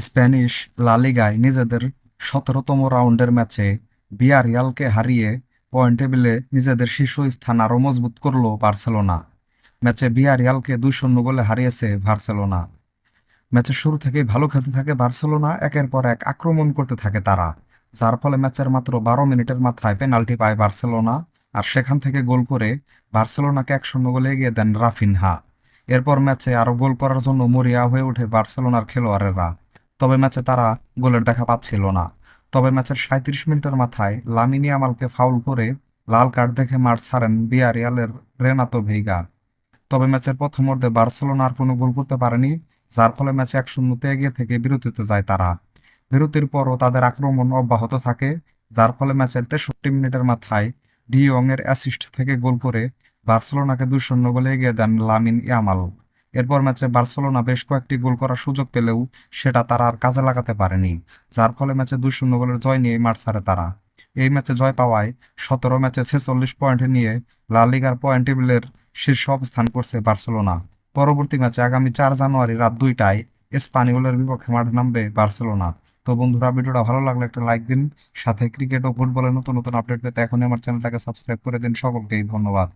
Spanish লা লিগায় নিজেদের সতেরোতম রাউন্ডের ম্যাচে বিয়ারিয়ালকে হারিয়ে পয়েন্ট টেবিলে নিজেদের শীর্ষ স্থান আরও মজবুত করল বার্সেলোনা। ম্যাচে বিয়ারিয়ালকে দুই শূন্য গোলে হারিয়েছে বার্সেলোনা। ম্যাচের শুরু থেকেই ভালো খেলতে থাকে বার্সেলোনা, একের পর এক আক্রমণ করতে থাকে তারা, যার ফলে ম্যাচের মাত্র বারো মিনিটের মাথায় পেনাল্টি পায় বার্সেলোনা আর সেখান থেকে গোল করে বার্সেলোনাকে এক শূন্য গোলে এগিয়ে দেন রাফিনহা। এরপর ম্যাচে আরও গোল করার জন্য মরিয়া হয়ে ওঠে বার্সেলোনার খেলোয়াড়েরা। তবে ম্যাচে তারা গোলের দেখা পাচ্ছিল না। তবে ম্যাচের সাঁত্রিশ মিনিটের মাথায় লামিনী আমালকে ফাউল করে লাল কার্ড দেখে মাঠ ছাড়েন বিয়ারিয়ালের রেনাতো ভেইগা। তবে ম্যাচের প্রথম অর্ধে বার্সেলোনা আর কোনো গোল করতে পারেনি, যার ফলে ম্যাচে এক শূন্যতে এগিয়ে থেকে বিরতিতে যায় তারা। বিরতির পরও তাদের আক্রমণ অব্যাহত থাকে, যার ফলে ম্যাচের তেষট্টি মিনিটের মাথায় ডি ইয়ং এর অ্যাসিস্ট থেকে গোল করে বার্সেলোনাকে দুই শূন্য গোলে এগিয়ে দেন লামিন ইয়ামাল। এরপর ম্যাচে বার্সেলোনা বেশ কয়েকটি গোল করার সুযোগ পেলেও সেটা তারা আর কাজে লাগাতে পারেনি, যার ফলে ম্যাচে দুই শূন্য গোলের জয় নিয়ে মাঠ ছাড়ে তারা। এই ম্যাচে জয় পাওয়ায় সতেরো ম্যাচে ছেচল্লিশ পয়েন্ট নিয়ে লা লিগার পয়েন্ট টেবিলের শীর্ষ অবস্থান করছে বার্সেলোনা। পরবর্তী ম্যাচে আগামী চার জানুয়ারি রাত দুইটায় স্পানিওলের বিপক্ষে মাঠে নামবে বার্সেলোনা। তো বন্ধুরা, ভিডিওটা ভালো লাগলে একটা লাইক দিন, সাথে ক্রিকেট ও ফুটবলের নতুন নতুন আপডেট পেতে এখনই আমার চ্যানেলটাকে সাবস্ক্রাইব করে দিন। সকলকেই ধন্যবাদ।